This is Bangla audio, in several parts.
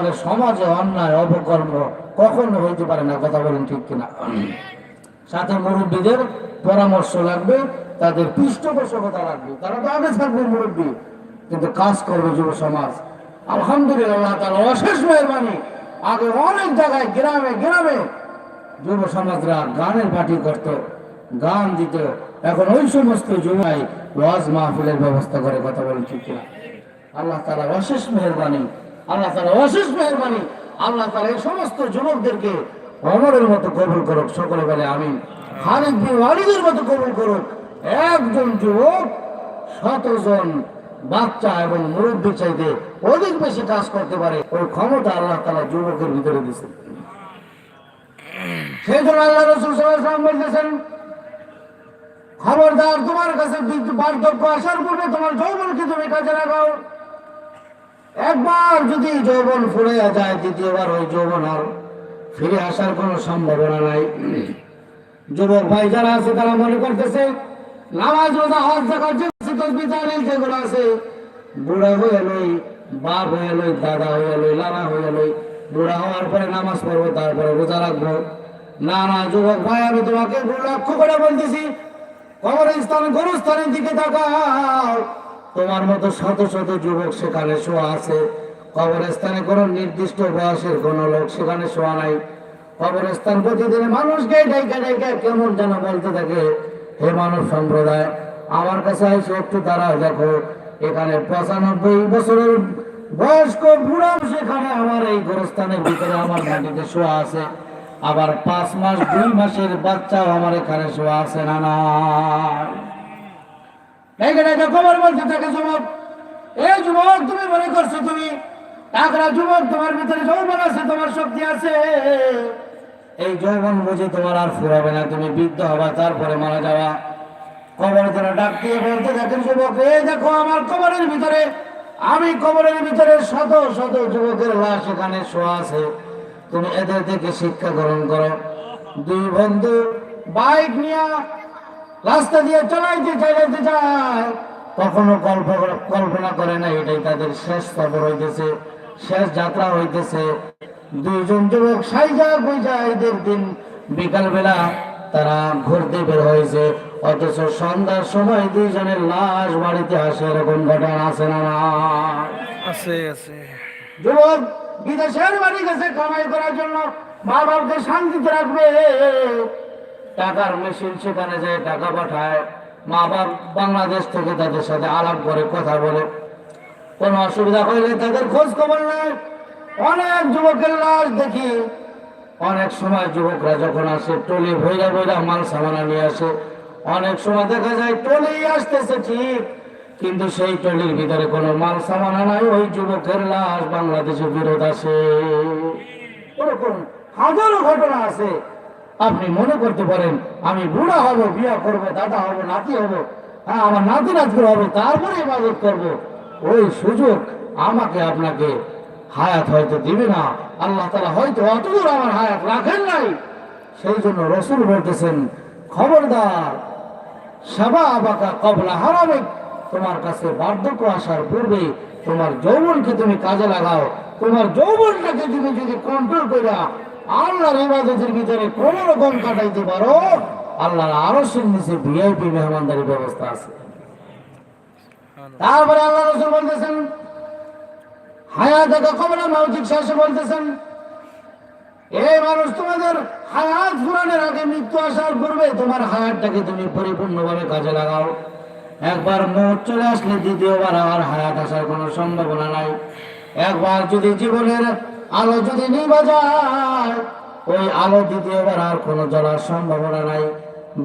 আমাদের সমাজে অন্যায় অপকর্ম কখনো হইতে পারে না, কথা বলেন ঠিক কিনা? সাথে মুরব্বীদের পরামর্শ লাগবে, তাদের পৃষ্ঠপোষকতা লাগবে। তারা তো আগে থাকবে মুরব্বী, কিন্তু কাজ করবে যুব সমাজ। আলহামদুলিল্লাহ তার অশেষ মেহরবানি। আগে অনেক জায়গায়, গ্রামে গ্রামে যুব সমাজরা গানের পার্টি করত, গান দিত। এখন ওই সমস্ত যুবাই ওয়াজ মাহফিলের ব্যবস্থা করে, কথা বলেন ঠিক কিনা? আল্লাহ তালা অশেষ মেহরবানি। আল্লাহ তালা অশেষ মেহরবানি। আল্লাহ তালা এই সমস্ত যুবকদেরকে অমরের মতো কবুল করুক, সকলে বলে আমি খালিদ বিন মতো কবুল করুক। একজন যুবক শতজন বাচ্চা এবং মুরব্বী চাইতে অধিক বেশি কাজ করতে পারে, ওই ক্ষমতা আল্লাহ তালা যুবকের ভিতরে দিছে সেই জন্য আল্লাহ রসুল সাল্লাম বলতেছেন, খবরদার, তোমার কাছে বার্ধক্য আসার পূর্বে তোমার যৌবনকে তুমি কাজে লাগাও। একবার যদি যৌবন ফুরে যায়, দ্বিতীয়বার ওই যৌবন আর ফিরে আসার কোনো সম্ভাবনা নাই। যুবক ভাই যারা আছে, তারা মনে করতেছে, নামাজ, রোজা, হজ জাকাত যেগুলো আছে, বুড়া হয়ে লই, বাপ হয়ে লই, দাদা হয়ে লই, লালা হয়ে লই, বুড়া হওয়ার পরে নামাজ পড়ব, তারপরে রোজা রাখব। না না, যুবক ভাই, আমি তোমাকে লক্ষ্য করে বলতেছি, কবরস্থান, গরুস্থানের দিকে তাকাও। তোমার মতো শত শত যুবক সেখানে শোয়া আছে। কবরস্থানে কোনো নির্দিষ্ট বয়সের কোনো লোক সেখানে শোয়া নাই। কবরস্থান প্রতিদিন মানুষকে ডাইকা ডাইকা কেমন যেন বলতে থাকে, হে মানব সম্প্রদায়, আমার কাছে এসে একটু দাঁড়াও, দেখো, এখানে পঁচানব্বই বছরের বয়স্ক বুড়া সেখানে আমার এই গোরস্থানের ভিতরে আমার মাটিতে শোয়া আছে। আবার পাঁচ মাস, দুই মাসের বাচ্চাও আমার এখানে শোয়া আছে, না না। যুবক। তুমি মনে করছ তুমি? যুবক, তোমার ভিতরে আছে, তোমার শক্তি আছে। এই বুঝে তোমার আর ফুরাবে না, তুমি বৃদ্ধ হবা, তারপরে মারা যাওয়া কবর তোরা ডাক দিয়ে বলতে দেখেন যুবক, এই দেখো, আমার কবরের ভিতরে, আমি কবরের ভিতরে শত শত যুবকের লাশ এখানে শোয়া আছে। তুমি এদের থেকে শিক্ষা গ্রহণ করো। দুই বন্ধু, বাইক নিয়ে রাস্তা দিয়ে চলাইতে চালাইতে যায় কখনো কল্পনা কল্পনা করে না এটাই তাদের শেষ সফর হইতেছে শেষ যাত্রা হইতেছে। দুইজন যুবক সাইজা গুইজা ঈদের দিন বিকাল বেলা তারা ঘুরতে বের হয়েছে। অথচ সন্ধ্যার সময় দুইজনের লাশ বাড়িতে আসে এরকম ঘটনা আছে না না? আছে আছে। যুবক বিদেশের বাড়ি গেছে কামাই করার জন্য। মা বাবাকে শান্তিতে রাখবে। টাকার মেশিন সেখানে যায় টাকা পাঠায়। মা বাপ বাংলাদেশ থেকে তাদের সাথে আলাপ করে, কথা বলে। কোনো অসুবিধা হইলে তাদের খোঁজ খবর নেয়। অনেক যুবকের লাশ দেখি। অনেক সময় যুবকরা যখন আসে, টলি ভৈরা ভৈরা মাল সামানা নিয়ে আসে। অনেক সময় দেখা যায় টলি আসতেছে ঠিক, কিন্তু সেই টলির ভিতরে কোনো মাল সামানা নাই। ওই যুবকের লাশ বাংলাদেশে ফেরত আসে। এরকম হাজারো ঘটনা আছে। আপনি মনে করতে পারেন, আমি বুড়া হব, বিয়া করব, দাদা হব, নাতি হব হ্যাঁ আমার নাতি নাতি হবে, তারপরে ইবাদত করব। ওই সুযোগ আমাকে আপনাকে হায়াত হয়তো দিবে না। আল্লাহ তালা হয়তো অতদূর আমার হায়াত রাখেন নাই। সেই জন্য রসুল বলতেছেন, খবরদার, সেবা আবাকা কবলা হারাবে তোমার কাছে বার্ধক্য আসার পূর্বে তোমার যৌবনকে তুমি কাজে লাগাও, তোমার যৌবনটাকে তুমি যদি কন্ট্রোল করে আল্লাহর ইবাদতের ভিতরে কোন রকম কাটাইতে পারো। আল্লাহর আরও নিচে ভিআইপি মেহমানদারি ব্যবস্থা আছে। তারপরে আল্লাহ রসুল বলতেছেন, হায়াত বলতেছেন এই মানুষ তোমাদের হায়াত ফুরানের আগে মৃত্যু আসার পূর্বে তোমার হায়াতটাকে তুমি পরিপূর্ণভাবে কাজে লাগাও। একবার মৌত চলে আসলে দ্বিতীয়বার আর হায়াত আসার কোনো সম্ভাবনা নাই। একবার যদি জীবনের আলো যদি নিভা যায়, ওই আলো দ্বিতীয়বার আর কোনো জ্বলার সম্ভাবনা নাই।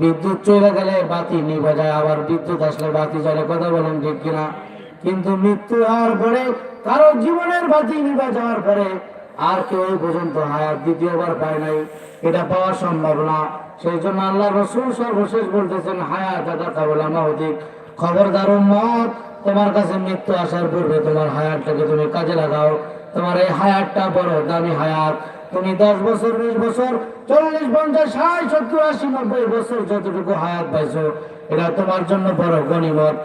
বিদ্যুৎ চলে গেলে বাতি নিভা যায়, আবার বিদ্যুৎ আসলে বাতি জ্বলে, কথা বলেন ঠিক কিনা? কিন্তু মৃত্যু হওয়ার পরে, কারও জীবনের বাতি নিভা যাওয়ার পরে আর কেউ এই পর্যন্ত হায়াত দ্বিতীয়বার পায় নাই। এটা পাওয়া সম্ভব না। সেই জন্য আল্লাহ রসুল সর্বশেষ বলতেছেন, হায়াত এটা কাবলা মাহদিক খবরদার মত তোমার কাছে মৃত্যু আসার পূর্বে তোমার হায়াতটাকে তুমি কাজে লাগাও। তোমার এই হায়াতটা বড়, দামি হায়াত। তুমি দশ বছর, বিশ বছর, চল্লিশ, পঞ্চাশ, ষাট, সত্তর, আশি, নব্বই বছর যতটুকু হায়াত পাইছো, এটা তোমার জন্য বড় গণিমত।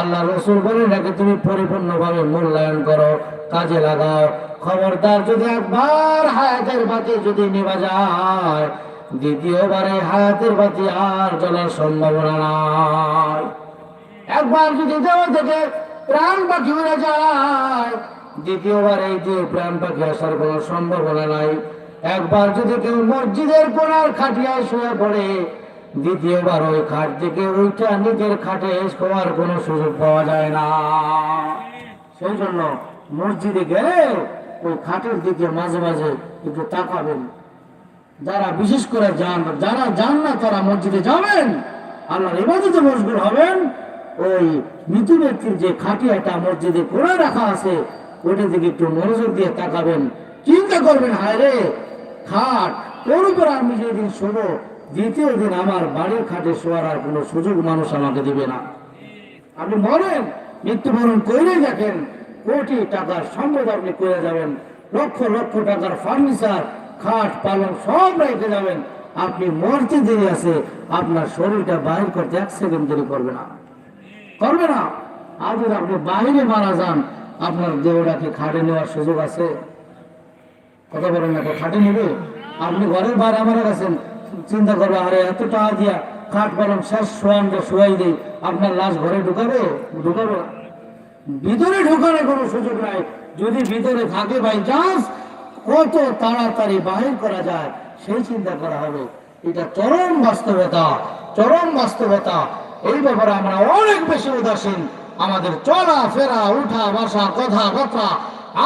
আল্লাহ রসুল তুমি মূল্যায়ন করো, কাজে লাগাও। খবরদার যদি একবার হায়াতের বাতি যদি নেওয়া যায়, দ্বিতীয়বারে হায়াতের বাতি আর জ্বলার সম্ভাবনা নাই। একবার যদি দেহ থেকে প্রাণ পাখি উড়ে যায়। দ্বিতীয়বার এই যে প্রাণ পাখি আসার কোনো সম্ভাবনা নাই। একবার যদি কেউ মসজিদের কোনার খাটিয়ায় শুয়ে পড়ে, দ্বিতীয়বার ওই খাট থেকে ওইটা নিজের খাটে শোয়ার কোনো সুযোগ পাওয়া যায় না। সেই জন্য মসজিদে গেলে ওই খাটের দিকে মাঝে মাঝে একটু তাকাবেন। যারা বিশেষ করে যান যারা যান না তারা মসজিদে যাবেন। আল্লাহর ইবাদতে মশগুল হবেন। ওই মৃত ব্যক্তির যে খাটিয়াটা মসজিদে করে রাখা আছে, ওইটা দিকে একটু মনোযোগ দিয়ে তাকাবেন। চিন্তা করবেন, হায় রে, খাট, তোর উপর আমি যেদিন শোবো, দ্বিতীয় দিন আমার বাড়ির খাটে শোয়ার আর কোনো সুযোগ মানুষ আমাকে দিবে না। আপনি মরেন, মৃত্যুবরণ করে দেখেন, কোটি টাকার সম্পদ আপনি করে যাবেন, লক্ষ লক্ষ টাকার ফার্নিচার, খাট, পালং সব রেখে যাবেন। আপনি মরতে দেরি আছে, আপনার শরীরটা বাহির করতে এক সেকেন্ড দেরি করবে না। করবে না। আর যদি আপনি বাইরে মারা যান, আপনার দেহটাকে খাটে নেওয়ার সুযোগ আছে। কথা বলেন না খাটে নেবে? আপনি ঘরের বাইরে মারা গেছেন চিন্তা করবে, আরে, এত টাকা দিয়া খাট পালং শেষ শোয়ানটা শোয়াই দেই। আপনার লাশ ঘরে ঢুকাবে? ঢুকাবে। ভিতরে ঢোকানোর কোনো সুযোগ নাই। যদি ভিতরে থাকে বাই চান্স কত তাড়াতাড়ি বাহির করা যায়, সেই চিন্তা করা হবে। এটা চরম বাস্তবতা চরম বাস্তবতা। এই ব্যাপারে আমরা অনেক বেশি উদাসীন। আমাদের চলা, ফেরা, উঠা, বসা, কথা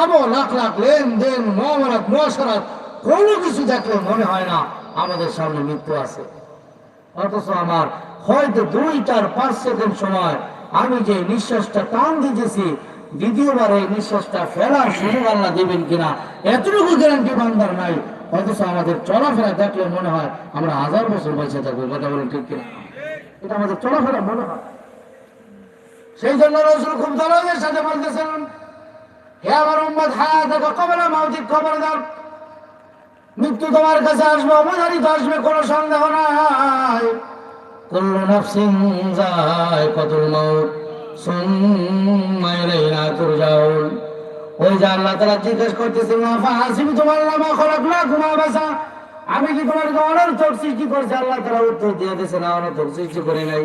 আবো লাখ লাখ লেনদেন, মহামারাত, মহাসারাত, কোনো কিছু দেখলে মনে হয় না আমাদের সামনে মৃত্যু আছে। অথচ আমার হয়তো দুই চার পাঁচ সেকেন্ড সময় আমি যে নিঃশ্বাসটা টান দিতেছি, দ্বিতীয়বার এই নিঃশ্বাসটা ফেলার সুযোগ আল্লাহ দেবেন কিনা, এতটুকু গ্যারান্টি বান্দার নাই। অথচ আমাদের চলাফেরা দেখলে মনে হয় আমরা হাজার বছর বেঁচে থাকব, কথা বলেন ঠিক কিনা? এটা আমাদের চলাফেরা মনে হয়। সেই জন্য রসুল খুব দলের সাথে বলতেছেন হে আমার উম্মত, হায়া দেখো মৃত্যু তোমার কাছে আসবে অবধারিত আসবে, কোনো সন্দেহ নাই। কুল্লু নাফসিন যায়কাতুল মাউত, সুম্মা ইলাইনা তুরজাউন। ওই যে আল্লাহ তাআলা জিজ্ঞেস করতেছেন, আফা হাসিবি তোমার নামা খলাকলা ঘুমা বাসা? আমি কি তোমাকে অনর্থক সৃষ্টি করছি? আল্লাহ তারা উত্তর দিয়ে দিয়েছেন না অনর্থক সৃষ্টি করে নাই।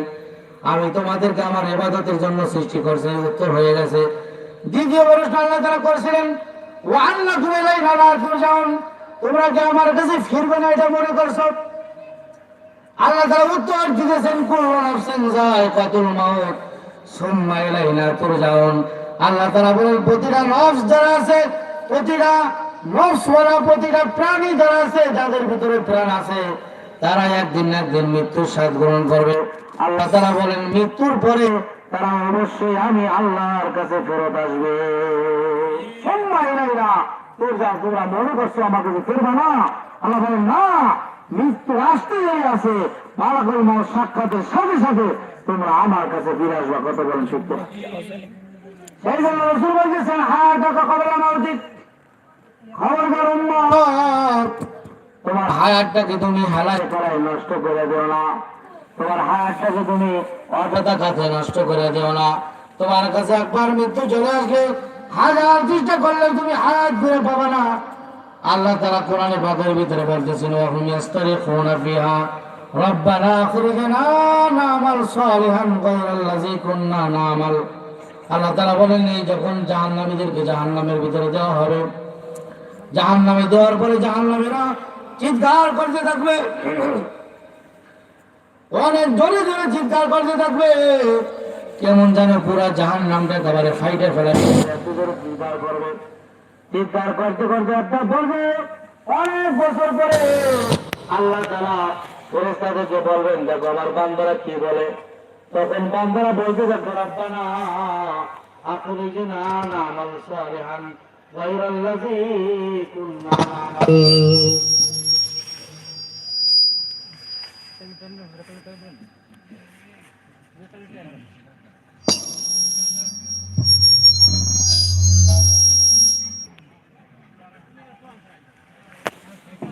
আমি তোমাদেরকে আমার ইবাদতের জন্য সৃষ্টি করছি উত্তর হয়ে গেছে। দ্বিতীয় প্রশ্ন আল্লাহ তারা করেছিলেন ওয়ান্না তুমি ইলাইনা তোমরা কি আমার কাছে ফিরবে না এটা মনে করছ? আল্লাহ তারা উত্তর দিতেছেন আল্লাহ তাআলা বলেন, প্রতিটা নফস যারা আছে, প্রতিটা প্রতিটা প্রাণী যারা আছে, যাদের ভিতরে প্রাণ আছে তারা একদিন একদিন মৃত্যুর স্বাদ গ্রহণ করবে। আল্লাহ তাআলা বলেন, মৃত্যুর পরে তারা অবশ্যই আমি আল্লাহর কাছে ফেরত আসবে। তোমরা মনে করছ আমার কাছে ফিরবে না? আল্লাহ বলেন, না, মৃত্যু আসতেই আছে। মালাকুল মৌত সাক্ষাতের সাথে সাথে তোমরা আমার কাছে ফিরে আসবা কত বলেন সত্য। সেই জন্য রসুল বলতেছেন হায়ার টাকা কবে আমার উচিত খবরদার উম্মত তোমার হায়ারটাকে তুমি করাই নষ্ট করে দিও না। তোমার হায়ারটাকে তুমি অযথা কাছে নষ্ট করে দিও না। তোমার কাছে একবার মৃত্যু চলে আসলে হাজার চেষ্টা করলে তুমি হায়াত ফিরে পাবে না। আল্লাহ তারা কোরআনে পাকের ভিতরে ফিহা। রব্বানা আখরিজনা নামাল সালিহান গায়রাল্লাযী কুন্না নামাল। আল্লাহ তাআলা বলেন এই যখন জাহান্নামীদেরকে জাহান্নামের ভিতরে দেওয়া হবে জাহান্নামে দেওয়ার পরে জাহান্নামীরা চিৎকার করতে থাকবে। অনেক জোরে জোরে চিৎকার করতে থাকবে। কেমন যেন পুরা জাহান্নামটা একেবারে ফাইটে ফেলে চিৎকার করবে। চিৎকার করতে করতে বলবে, অনেক বছর পরে আল্লাহ তারা ফেরেস্তাদেরকে বলবেন, দেখো আমার বান্দারা কি বলে? তখন বান্দারা বলতে থাকবে, রব্বানা, আপনি যে না না আমাল সালিহান গায়রাল্লাযী কুন্না না'মাল